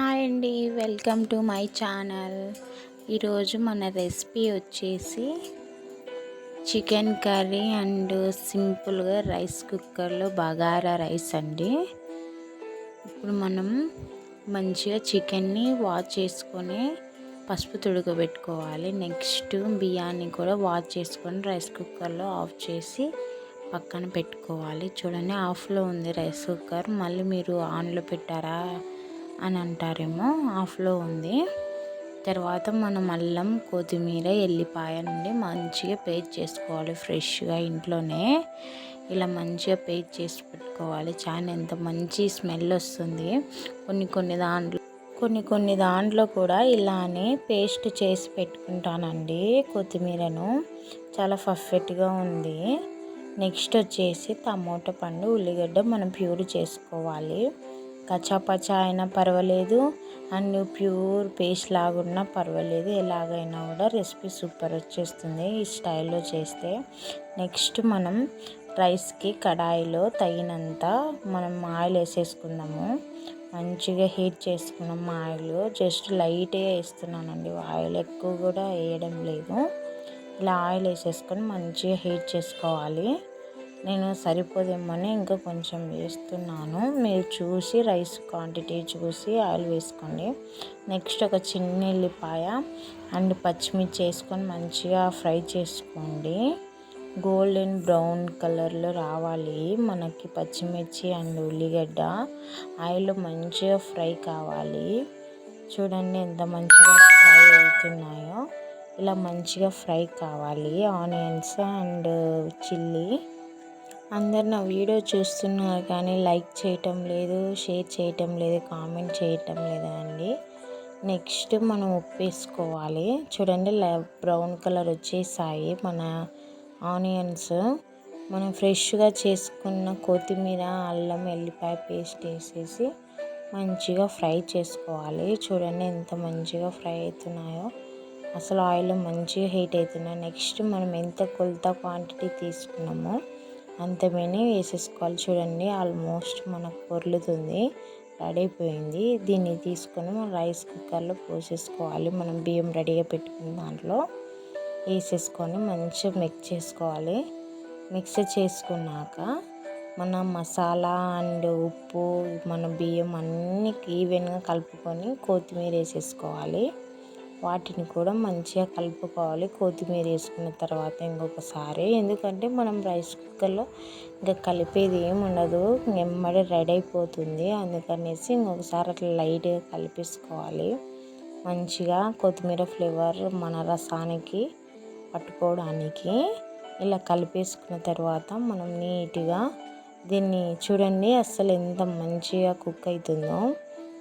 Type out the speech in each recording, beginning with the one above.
Hi అండి welcome to my channel. ఈరోజు మన రెసిపీ వచ్చేసి చికెన్ కర్రీ అండ్ సింపుల్గా రైస్ కుక్కర్లో బగారా రైస్ అండి. ఇప్పుడు మనం మంచిగా చికెన్ని వాష్ చేసుకొని పసుపు తుడకబెట్టుకోవాలి. నెక్స్ట్ బియ్యాన్ని కూడా వాష్ చేసుకొని రైస్ కుక్కర్లో ఆఫ్ చేసి పక్కన పెట్టుకోవాలి. చూడండి ఆఫ్లో ఉంది రైస్ కుక్కర్. మళ్ళీ మీరు ఆన్లో పెట్టారా? అని అంటారేమో ఆఫ్లో ఉంది. తర్వాత మనం అల్లం కొత్తిమీర ఎల్లిపాయ నుండి మంచిగా పేస్ట్ చేసుకోవాలి ఫ్రెష్గా ఇంట్లోనే. ఇలా మంచిగా పేస్ట్ చేసి పెట్టుకోవాలి. చాలా ఎంత మంచి స్మెల్ వస్తుంది. కొన్ని కొన్ని దాంట్లో కొన్ని కొన్ని దాంట్లో కూడా ఇలానే పేస్ట్ చేసి పెట్టుకుంటానండి కొత్తిమీరను. చాలా పర్ఫెక్ట్గా ఉంది. నెక్స్ట్ వచ్చేసి టమోటా పండు ఉల్లిగడ్డ మనం ప్యూర్ చేసుకోవాలి. కచ్చాపచ్చా అయినా పర్వాలేదు. అండ్ ప్యూర్ పేస్ట్ లాగున్నా పర్వాలేదు. ఎలాగైనా కూడా రెసిపీ సూపర్ వచ్చేస్తుంది ఈ స్టైల్లో చేస్తే. నెక్స్ట్ మనం రైస్కి కడాయిలో తగినంత మనం ఆయిల్ వేసేసుకుందాము. మంచిగా హీట్ చేసుకున్నాం ఆయిల్. జస్ట్ లైట్గా వేస్తున్నానండి. ఆయిల్ ఎక్కువ కూడా వేయడం లేదు. ఇలా ఆయిల్ వేసేసుకొని మంచిగా హీట్ చేసుకోవాలి. నేను సరిపోదేమని ఇంకా కొంచెం వేస్తున్నాను. మీరు చూసి రైస్ క్వాంటిటీ చూసి ఆయిల్ వేసుకోండి. నెక్స్ట్ ఒక చిన్న ఎల్లిపాయ అండ్ పచ్చిమిర్చి వేసుకొని మంచిగా ఫ్రై చేసుకోండి. గోల్డెన్ బ్రౌన్ కలర్లో రావాలి. మనకి పచ్చిమిర్చి అండ్ ఉల్లిగడ్డ ఆయిల్ మంచిగా ఫ్రై కావాలి. చూడండి ఎంత మంచిగా ఫ్రై అవుతున్నాయో. ఇలా మంచిగా ఫ్రై కావాలి. Onions and chilli. అందరు నా వీడియో చూస్తున్నారు కానీ లైక్ చేయటం లేదు షేర్ చేయటం లేదు కామెంట్ చేయటం లేదండి నెక్స్ట్ మనం ఉప్పేసుకోవాలి చూడండి బ్రౌన్ కలర్ వచ్చేసాయి మన ఆనియన్స్. మనం ఫ్రెష్గా చేసుకున్న కొత్తిమీర అల్లం వెల్లిపాయ పేస్ట్ వేసేసి మంచిగా ఫ్రై చేసుకోవాలి. చూడండి ఎంత మంచిగా ఫ్రై అవుతున్నాయో. అసలు ఆయిల్ మంచిగా హీట్ అవుతున్నాయి. నెక్స్ట్ మనం ఎంత కొలత క్వాంటిటీ తీసుకున్నామో అంతమేని వేసేసుకోవాలి. చూడండి ఆల్మోస్ట్ మనకు పొర్లుతుంది. రెడీ అయిపోయింది దీన్ని తీసుకొని మనం రైస్ కుక్కర్లో పోసేసుకోవాలి. మనం బియ్యం రెడీగా పెట్టుకున్న దాంట్లో వేసేసుకొని మంచిగా మిక్స్ చేసుకోవాలి. మిక్స్ చేసుకున్నాక మన మసాలా అండ్ ఉప్పు మన బియ్యం అన్నీ ఈవెన్గా కలుపుకొని కొత్తిమీర వేసేసుకోవాలి. వాటిని కూడా మంచిగా కలుపుకోవాలి. కొత్తిమీర వేసుకున్న తర్వాత ఇంకొకసారి. ఎందుకంటే మనం రైస్ కుక్కర్లో ఇంకా కలిపేది ఏమి ఉండదు. ఎమ్మడి రెడీ అయిపోతుంది. అందుకనేసి ఇంకొకసారి అట్లా లైట్గా కలిపేసుకోవాలి. మంచిగా కొత్తిమీర ఫ్లేవర్ మన రసానికి పట్టుకోవడానికి ఇలా కలిపేసుకున్న తర్వాత మనం నీట్గా దీన్ని చూడండి అస్సలు ఎంత మంచిగా కుక్ అవుతుందో.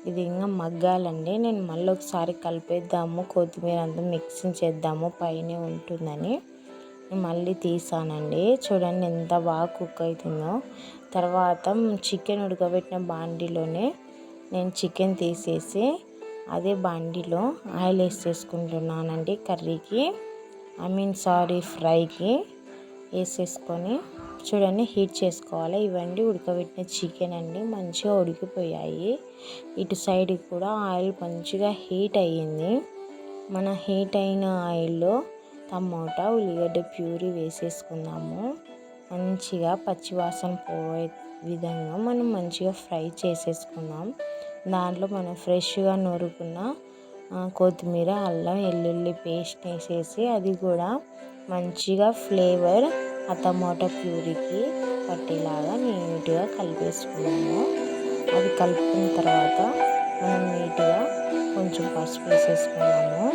ఇది ఇంకా మగ్గాలండి. నేను మళ్ళీ ఒకసారి కలిపేద్దాము. కొత్తిమీర అంతా మిక్సింగ్ చేద్దాము. పైన ఉంటుందని. మళ్ళీ తీసానండి. చూడండి ఎంత బాగా కుక్ అవుతుందో. తర్వాత చికెన్ ఉడకబెట్టిన బాండీలోనే నేను చికెన్ తీసేసి అదే బాండీలో ఆయిల్ వేసేసుకుంటున్నానండి కర్రీకి. ఐ మీన్ సారీ ఫ్రైకి వేసేసుకొని చూడండి హీట్ చేసుకోవాలి. ఇవన్నీ ఉడకబెట్టిన చికెన్ అండి. మంచిగా ఉడికిపోయాయి. ఇటు సైడ్ కూడా ఆయిల్ మంచిగా హీట్ అయ్యింది. మన హీట్ అయిన ఆయిల్లో టమోటా ఉల్లిగడ్డ ప్యూరీ వేసేసుకుందాము. మంచిగా పచ్చివాసన పోయే విధంగా మనం మంచిగా ఫ్రై చేసేసుకుందాం. దాంట్లో మనం ఫ్రెష్గా నూరుకున్న కొత్తిమీర అల్లం వెల్లుల్లి పేస్ట్ వేసేసి అది కూడా మంచిగా ఫ్లేవర్ ఆ టమాటా ప్యూరీకి పట్టేలాగా నీట్గా కలిపేసుకున్నాము అది కలుపుకున్న తర్వాత మనం నీట్గా కొంచెం పసుపు వేసేసుకున్నాము.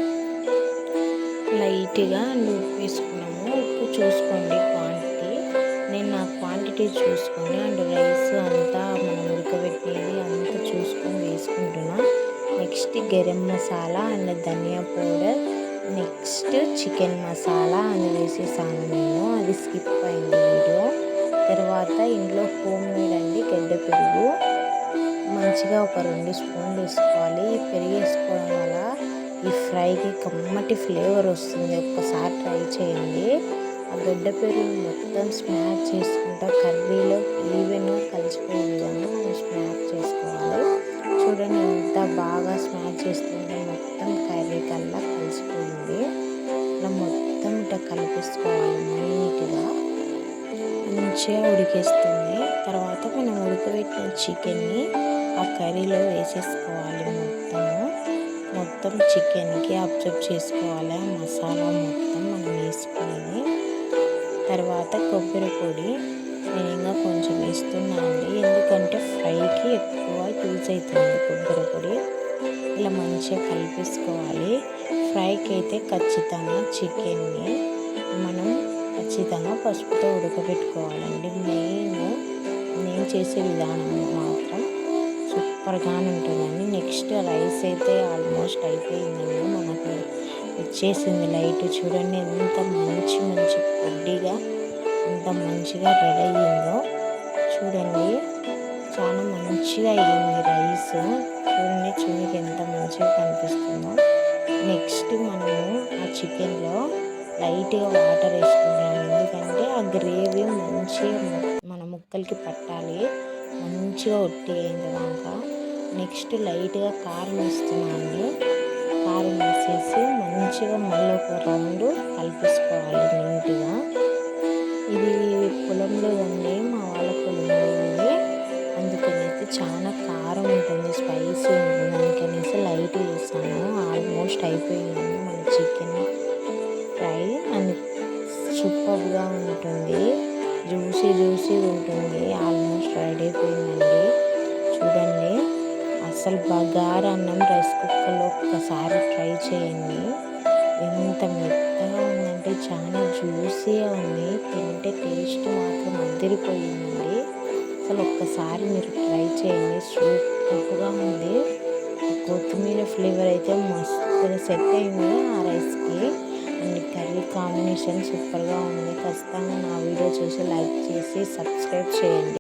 లైట్గా ఉప్పు వేసుకున్నాము. ఉప్పు చూసుకోండి క్వాంటిటీ. నేను నా క్వాంటిటీ చూసుకొని అండ్ రైస్ అంతా మనం ఉడకబెట్టేది అంతా చూసుకొని వేసుకుంటున్నా. Next garam masala and dhaniya powder next chicken masala అని వేసేసాను నేను. అది స్కిప్ అయింది వీడియో. తర్వాత ఇంట్లో హోమ్ మేడ్ అండి గడ్డ పెరుగు. మంచిగా ఒక రెండు స్పూన్లు వేసుకోవాలి. ఈ పెరుగు వేసుకోవడం వల్ల ఈ ఫ్రైకి కమ్మటి ఫ్లేవర్ వస్తుంది. ఒక్కసారి ట్రై చేయండి. ఆ గడ్డ పెరుగు మొత్తం స్మాష్ చేసుకుంటా కర్రీలో ఈవెన్ కలిసిపోయే విధంగా మనం స్మాష్ చేసుకోవాలి. చూడండి ఎంత బాగా స్మాష్ చేస్తుంది. ఇట్లా నీట్గా మంచిగా ఉడికేస్తుంది. తర్వాత మనం ఉడకబెట్టిన చికెన్ని ఆ కర్రీలో వేసేసుకోవాలి మొత్తము. మొత్తం చికెన్కి అబ్జర్వ్ చేసుకోవాలి. మసాలా మొత్తం మనం వేసుకునేది. తర్వాత కొబ్బరి పొడి. నేను ఇంకా కొంచెం వేస్తున్నాను అండి ఎందుకంటే ఫ్రైకి ఎక్కువ యూజ్ అవుతుంది కొబ్బరి పొడి. ఇలా మంచిగా కలిపేసుకోవాలి. ఫ్రైకి అయితే ఖచ్చితంగా చికెన్ని మనం ఖచ్చితంగా పసుపుతో ఉడకబెట్టుకోవాలండి. మెయిన్ నేను చేసే విధానం మాత్రం సూపర్గా ఉంటుందండి. నెక్స్ట్ రైస్ అయితే ఆల్మోస్ట్ అయిపోయిందండి మనకు. వచ్చేసింది లైట్. చూడండి ఎంత మంచి మంచి పొడ్డిగా ఎంత మంచిగా రెడీ అయ్యిందో. చూడండి చాలా మంచిగా అయ్యింది రైస్. చూడండి చూడండి ఎంత మంచిగా కనిపిస్తుందో. నెక్స్ట్ మనము ఆ చికెన్లో లైట్గా వాటర్ వేసుకున్నాను ఎందుకంటే ఆ గ్రేవీ మంచిగా మన ముక్కలకి పట్టాలి. మంచిగా ఒట్టి అయింది నెక్స్ట్ లైట్గా కారం వేస్తున్నాను కారం వేసేసి మంచిగా మళ్ళీ ఒక రౌండ్ కలిపేసుకోవాలి నీట్గా. ఇది పొలంలో అండి మా వాళ్ళ పొలంలో ఉంది. అందుకనేసి చాలా కారం ఉంటుంది స్పైసీ ఉంటుంది. అందుకనేసి లైట్ వేసాను. ఆల్మోస్ట్ అయిపోయింది మన చికెన్ ఫ్రై. అండ్ సూపర్గా ఉంటుంది. జ్యూసీ జ్యూసీ ఉంటుంది. ఆల్మోస్ట్ రెడీ అయిపోయిందండి చూడండి. అసలు బగారా అన్నం రైస్ కుక్కర్లో ఒక్కసారి ట్రై చేయండి. ఎంత మెత్తగా ఉందంటే చాలా జ్యూసీగా ఉంది. తింటే టేస్ట్ మాత్రం అదిరిపోయిందండి. అసలు ఒక్కసారి మీరు ట్రై చేయండి. సూపర్గా ఉంది. కొత్తిమీర ఫ్లేవర్ అయితే మస్తు సెట్ అయింది ఆ రైస్కి. అండ్ కర్రీ కాంబినేషన్ సూపర్గా ఉంది. ఖచ్చితంగా నా వీడియో చూసి లైక్ చేసి సబ్స్క్రైబ్ చేయండి.